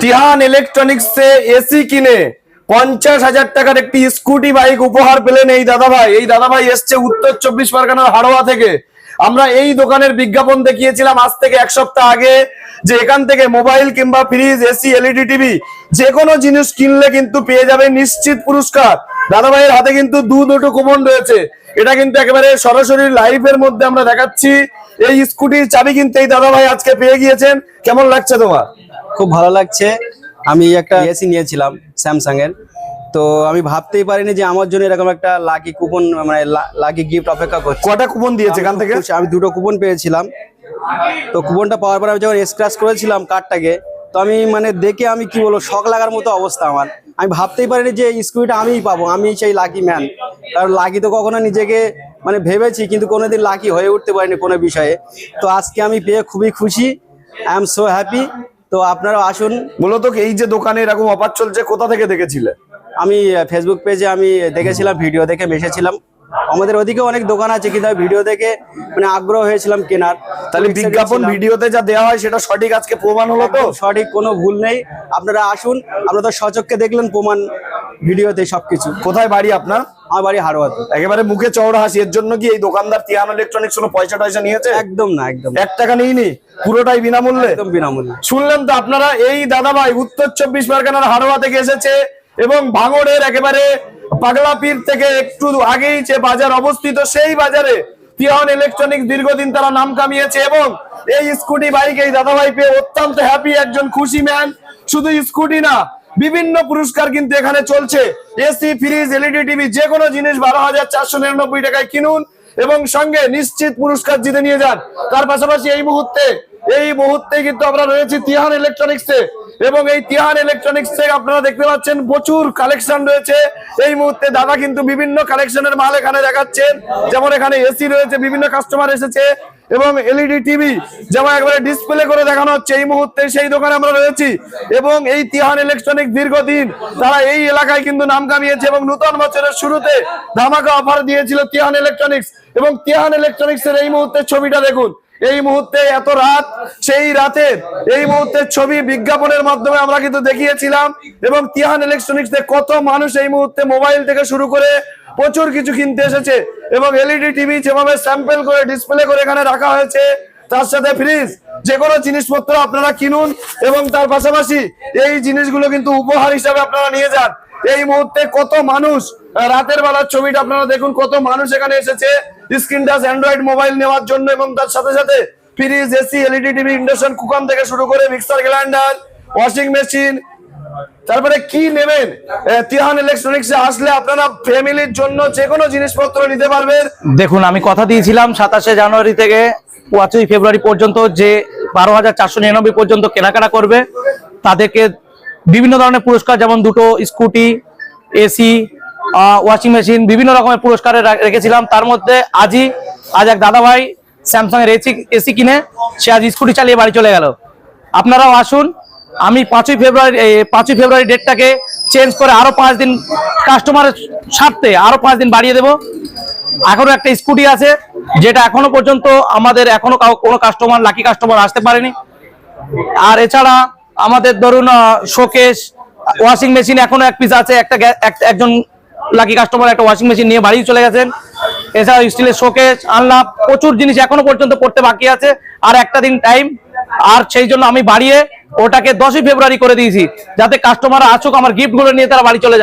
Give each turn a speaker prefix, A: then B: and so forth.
A: Tihan ইলেকট্রনিক্সে AC কিনে পঞ্চাশ হাজার টাকার একটি স্কুটি বাইক উপহার পেলেন এই দাদাভাই। এই দাদাভাই এসছে উত্তর চব্বিশ পরগনার হাড়োয়া থেকে। আমরা এই দোকানের বিজ্ঞাপন দেখিয়েছিলাম আজ থেকে এক সপ্তাহ আগে যে এখান থেকে মোবাইল কিংবা ফ্রিজ, এসি, এলইডি, টিভি যে কোনো জিনিস কিনলে কিন্তু পেয়ে যাবে নিশ্চিত পুরস্কার। দাদা ভাইয়ের হাতে কিন্তু দু দুটো কুপন রয়েছে। এটা কিন্তু একেবারে সরাসরি লাইভ এর মধ্যে আমরা দেখাচ্ছি। এই স্কুটির চাবি কিন্তু এই দাদা ভাই আজকে পেয়ে গিয়েছেন। কেমন লাগছে তোমার?
B: খুব ভালো লাগছে। আমি একটা এসি নিয়েছিলাম স্যামসাং এর তো আমি ভাবতেই পারিনি যে আমার জন্য এরকম একটা লাকি কুপন মানে লাকি গিফট অপেক্ষা করছে।
A: কটা কুপন দিয়েছে এখান থেকে?
B: আমি দুটো কুপন পেয়েছিলাম। তো কুপনটা পাওয়ার পর আমি যখন স্ক্র্যাচ করেছিলাম কার্ডটাকে তো আমি মানে দেখে আমি কি বলব শখ লাগার মতো অবস্থা আমার। আমি ভাবতেই পারিনি যে স্কুটিটা আমিই পাবো আমি সেই লাকি ম্যান কারণ লাকি তো কখনো নিজেকে মানে ভেবেছি কিন্তু কোনোদিন লাকি হয়ে উঠতে পারিনি কোনো বিষয়ে। তো আজকে আমি পেয়ে খুবই খুশি আই এম সো হ্যাপি তো আপনারা আসুন।
A: মূলত এই যে দোকানে এরকম অফার চলছে কোথা থেকে দেখেছিলে?
B: আমি ফেসবুক পেজে আমি দেখেছিলাম ভিডিও দেখে মেশেছিলাম। আমাদের ওদিকে অনেক দোকান আছে কিন্তু ভিডিও দেখে মানে আগ্রহ হয়েছিলাম কেনার।
A: তাহলে বিজ্ঞাপন ভিডিওতে যা দেওয়া হয় সেটা সঠিক আজকে প্রমাণ হলো তো?
B: সঠিক কোনো ভুল নেই। আপনারা আসুন আপনারা তো সচক্ষে দেখলেন প্রমাণ ভিডিওতে সবকিছু।
A: কোথায় বাড়ি আপনার?
B: আমার বাড়ি হারোয়াতে
A: একেবারে মুখে চওড়া হাসি এর জন্য কি এই দোকানদার তিয়ান ইলেকট্রনিক্স কোনো পয়সা টয়সা নিয়েছে?
B: একদম না একদম
A: এক টাকা নিইনি পুরোটাই বিনামূল্যে?
B: একদম বিনামূল্যে।
A: শুনলেন তো আপনারা এই দাদা ভাই উত্তর চব্বিশ পরগনার হারোয়া থেকে এসেছে এবং ভাঙড়ের একেবারে পাগলা পীর থেকে একটু আগেই যে বাজার অবস্থিত, সেই বাজারে তিহন ইলেকট্রনিক দীর্ঘদিন তারা নাম কামিয়েছে এবং এই স্কুটি বাইক এই দাদা ভাই পেয়ে অত্যন্ত হ্যাপি একজন খুশি ম্যান শুধু স্কুটি না, বিভিন্ন পুরস্কার কিন্তু এখানে চলছে। এসি ফ্রিজ এলইডি টিভি যে কোনো জিনিস বারো হাজার চারশো নিরানব্বই টাকায় কিনুন এবং সঙ্গে নিশ্চিত পুরস্কার জিতে নিয়ে যান। তার পাশাপাশি এই মুহূর্তে এই মুহূর্তে কিন্তু আমরা রয়েছি তিহান ইলেকট্রনিক্সে এবং এই তিহান ইলেকট্রনিক্স থেকে আপনারা দেখতে পাচ্ছেন প্রচুর কালেকশন রয়েছে। এই মুহূর্তে দাদা কিন্তু বিভিন্ন কালেকশনের মাল এখানে দেখাচ্ছেন যেমন এখানে এসি রয়েছে, বিভিন্ন কাস্টমার এসেছে এবং এলইডি টিভি যেমন একবারে ডিসপ্লে করে দেখানো হচ্ছে, এই মুহূর্তে সেই দোকানে আমরা রয়েছি। এবং এই তিহান ইলেকট্রনিক দীর্ঘদিন তারা এই এলাকায় কিন্তু নাম কামিয়েছে এবং নতুন বছরের শুরুতে ধামাকা অফার দিয়েছিল তিহান ইলেকট্রনিক্স এবং তিহান ইলেকট্রনিক্স এর এই মুহূর্তের ছবিটা দেখুন। এই মুহূর্তে এত রাত, সেই রাতের এই মুহূর্তের ছবি বিজ্ঞাপনের মাধ্যমে আমরা কিন্তু দেখিয়েছিলাম এবং তিহান ইলেকট্রনিক্স কত মানুষ এই মুহূর্তে মোবাইল থেকে শুরু করে প্রচুর কিছু কিনতে এসেছে এবং এলইডি টিভি যেভাবে স্যাম্পেল করে ডিসপ্লে করে এখানে রাখা হয়েছে, তার সাথে ফ্রিজ যে কোনো জিনিসপত্র আপনারা কিনুন এবং তার পাশাপাশি এই জিনিসগুলো কিন্তু উপহার হিসাবে আপনারা নিয়ে যান। এই মুহূর্তে কত মানুষ, রাতের বেলার ছবিটা আপনারা দেখুন, কত মানুষ এখানে এসেছে। স্ক্রিন টাচ অ্যান্ড্রয়েড মোবাইল নেওয়ার জন্য এবং তার সাথে সাথে fridge AC LED TV induction কুকান থেকে শুরু করে মিক্সার গ্রাইন্ডার ওয়াশিং মেশিন তারপরে কি নেবেন? তিহান ইলেকট্রনিক্স আসলে আপনারা ফ্যামিলির জন্য যে কোনো জিনিসপত্র নিতে পারবেন।
C: দেখুন, আমি কথা দিয়েছিলাম সাতাশে জানুয়ারি থেকে পাঁচই ফেব্রুয়ারি পর্যন্ত যে বারো হাজার চারশো নিরানব্বই পর্যন্ত কেনাকাটা করবে, তাদেরকে বিভিন্ন ধরনের পুরস্কার যেমন দুটো স্কুটি, এসি ওয়াশিং মেশিন বিভিন্ন রকমের পুরস্কারে রেখেছিলাম। তার মধ্যে আজই আজ এক দাদা ভাই স্যামসাং এর এসি এসি কিনে, সে আজ স্কুটি চালিয়ে বাড়ি চলে গেল। আপনারাও আসুন। আমি পাঁচই ফেব্রুয়ারি পাঁচই ফেব্রুয়ারি ডেটটাকে চেঞ্জ করে আরও পাঁচ দিন কাস্টমারের স্বার্থে আরও পাঁচ দিন বাড়িয়ে দেবো। এখনও একটা স্কুটি আছে, যেটা এখনও পর্যন্ত আমাদের এখনও কোনো কাস্টমার লাকি কাস্টমার আসতে পারেনি। আর এছাড়া আমাদের ধরুন শোকেস ওয়াশিং মেশিন এখনও এক পিস আছে, একটা এক- একজন লাকি কাস্টমার একটা ওয়াশিং মেশিন নিয়ে বাড়ি চলে গেছেন। এছাড়া স্টিলের শোকেস আলনা প্রচুর জিনিস এখনও পর্যন্ত পড়তে বাকি আছে। আর একটা দিন টাইম আর সেই জন্য আমি বাড়িয়ে ওটাকে দশই ফেব্রুয়ারি করে দিয়েছি। যাতে কাস্টমার আসুক, আমার গিফটগুলো নিয়ে তারা বাড়ি চলে